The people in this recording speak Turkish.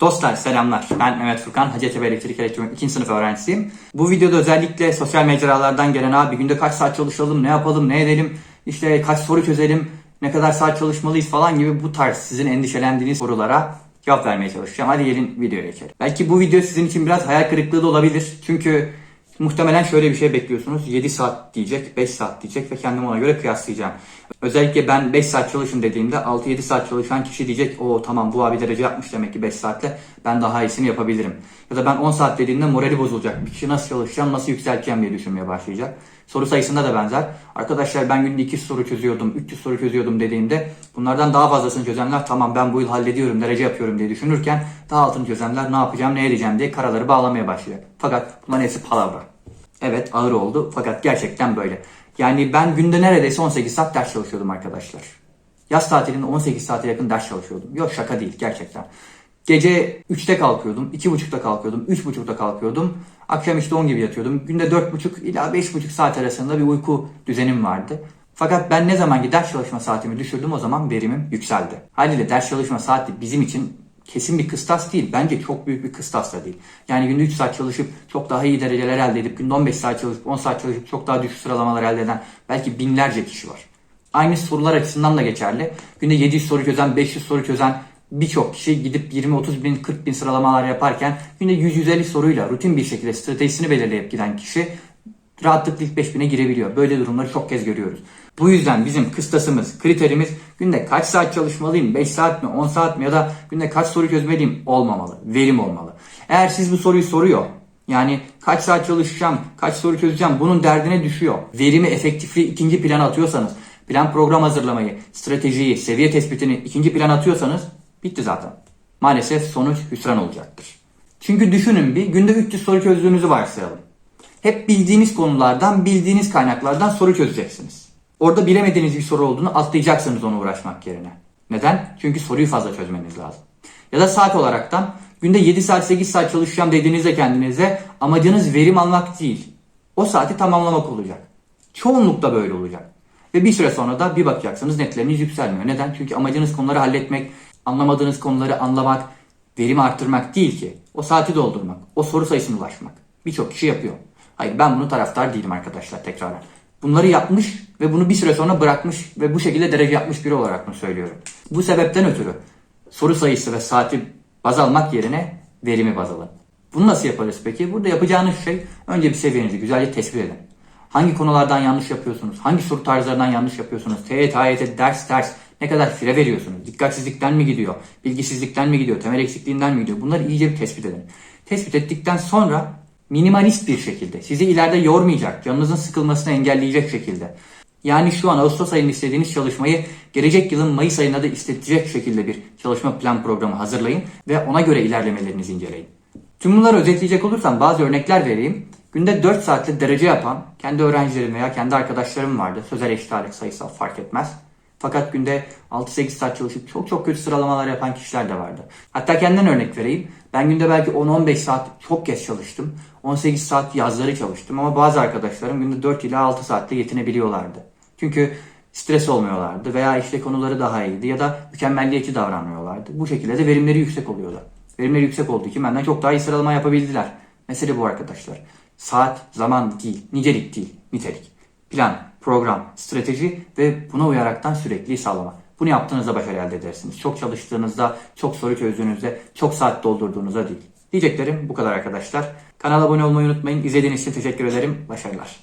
Dostlar selamlar. Ben Mehmet Furkan. Hacettepe Elektrik Elektronik 2. sınıf öğrencisiyim. Bu videoda özellikle sosyal mecralardan gelen abi günde kaç saat çalışalım, ne yapalım, ne edelim, işte kaç soru çözelim, ne kadar saat çalışmalıyız falan gibi bu tarz sizin endişelendiğiniz sorulara cevap vermeye çalışacağım. Hadi gelin videoya geçelim. Belki bu video sizin için biraz hayal kırıklığı da olabilir. Çünkü muhtemelen şöyle bir şey bekliyorsunuz. 7 saat diyecek, 5 saat diyecek ve kendimi ona göre kıyaslayacağım. Özellikle ben 5 saat çalışın dediğimde 6-7 saat çalışan kişi diyecek o tamam bu abi derece yapmış demek ki 5 saatle ben daha iyisini yapabilirim. Ya da ben 10 saat dediğimde morali bozulacak. Bir kişi nasıl çalışacağım, nasıl yükselteceğim diye düşünmeye başlayacak. Soru sayısında da benzer. Arkadaşlar ben günde 200 soru çözüyordum, 300 soru çözüyordum dediğimde bunlardan daha fazlasını çözenler tamam ben bu yıl hallediyorum, derece yapıyorum diye düşünürken daha altını çözenler ne yapacağım, ne edeceğim diye karaları bağlamaya başlıyor. Fakat bunların hepsi palavra. Evet ağır oldu fakat gerçekten böyle. Yani ben günde neredeyse 18 saat ders çalışıyordum arkadaşlar. Yaz tatilinde 18 saate yakın ders çalışıyordum. Yok şaka değil gerçekten. Gece 3'te kalkıyordum, 2.30'da kalkıyordum, 3.30'da kalkıyordum. Akşam işte 10 gibi yatıyordum. Günde 4.5 ila 5.5 saat arasında bir uyku düzenim vardı. Fakat ben ne zaman ki ders çalışma saatimi düşürdüm o zaman verimim yükseldi. Haliyle ders çalışma saati bizim için kesin bir kıstas değil. Bence çok büyük bir kıstas da değil. Yani günde 3 saat çalışıp çok daha iyi dereceler elde edip günde 15 saat çalışıp 10 saat çalışıp çok daha düşük sıralamalar elde eden belki binlerce kişi var. Aynı sorular açısından da geçerli. Günde 700 soru çözen, 500 soru çözen birçok kişi gidip 20-30 bin, 40 bin sıralamalar yaparken günde 100-150 soruyla rutin bir şekilde stratejisini belirleyip giden kişi rahatlıkla ilk 5000'e girebiliyor. Böyle durumları çok kez görüyoruz. Bu yüzden bizim kıstasımız, kriterimiz günde kaç saat çalışmalıyım, 5 saat mi, 10 saat mi ya da günde kaç soru çözmeliyim olmamalı. Verim olmalı. Eğer siz bu soruyu soruyor, yani kaç saat çalışacağım, kaç soru çözeceğim bunun derdine düşüyor. Verimi, efektifliği ikinci plana atıyorsanız, plan program hazırlamayı, stratejiyi, seviye tespitini ikinci plana atıyorsanız bitti zaten. Maalesef sonuç hüsran olacaktır. Çünkü düşünün bir günde 300 soru çözdüğünüzü varsayalım. Hep bildiğiniz konulardan, bildiğiniz kaynaklardan soru çözeceksiniz. Orada bilemediğiniz bir soru olduğunu atlayacaksınız onu uğraşmak yerine. Neden? Çünkü soruyu fazla çözmeniz lazım. Ya da saat olaraktan günde 7 saat 8 saat çalışacağım dediğinizde kendinize amacınız verim almak değil. O saati tamamlamak olacak. Çoğunlukla böyle olacak. Ve bir süre sonra da bir bakacaksınız netleriniz yükselmiyor. Neden? Çünkü amacınız konuları halletmek, anlamadığınız konuları anlamak, verimi arttırmak değil ki. O saati doldurmak, o soru sayısına ulaşmak. Birçok kişi yapıyor. Hayır ben bunu taraftar değilim arkadaşlar tekrardan. Bunları yapmış ve bunu bir süre sonra bırakmış ve bu şekilde derece yapmış biri olarak bunu söylüyorum. Bu sebepten ötürü soru sayısı ve saati baz almak yerine verimi baz alın. Bunu nasıl yaparız peki? Burada yapacağınız şey önce bir seviyenizi güzelce tespit edin. Hangi konulardan yanlış yapıyorsunuz? Hangi soru tarzlarından yanlış yapıyorsunuz? TYT, AYT, ders, ders. Ne kadar fire veriyorsunuz? Dikkatsizlikten mi gidiyor? Bilgisizlikten mi gidiyor? Temel eksikliğinden mi gidiyor? Bunları iyice bir tespit edin. Tespit ettikten sonra minimalist bir şekilde, sizi ileride yormayacak, canınızın sıkılmasını engelleyecek şekilde. Yani şu an Ağustos ayında istediğiniz çalışmayı gelecek yılın Mayıs ayında da istetecek şekilde bir çalışma plan programı hazırlayın ve ona göre ilerlemelerinizi inceleyin. Tüm bunları özetleyecek olursam bazı örnekler vereyim. Günde 4 saatte derece yapan kendi öğrencilerim veya kendi arkadaşlarım vardı. Sözel eşit ağırlık sayısal fark etmez. Fakat günde 6-8 saat çalışıp çok çok kötü sıralamalar yapan kişiler de vardı. Hatta kendimden örnek vereyim. Ben günde belki 10-15 saat çok geç çalıştım. 18 saat yazları çalıştım ama bazı arkadaşlarım günde 4 ila 6 saatte yetinebiliyorlardı. Çünkü stres olmuyorlardı veya işte konuları daha iyiydi ya da mükemmelliyetçi davranmıyorlardı. Bu şekilde de verimleri yüksek oluyordu. Verimleri yüksek olduğu için benden çok daha iyi sıralama yapabildiler. Mesele bu arkadaşlar. Saat, zaman değil, nicelik değil, nitelik. Plan, program, strateji ve buna uyaraktan sürekli sağlamak. Bunu yaptığınızda başarı elde edersiniz. Çok çalıştığınızda, çok soru çözdüğünüzde, çok saat doldurduğunuzda değil. Diyeceklerim bu kadar arkadaşlar. Kanala abone olmayı unutmayın. İzlediğiniz için teşekkür ederim. Başarılar.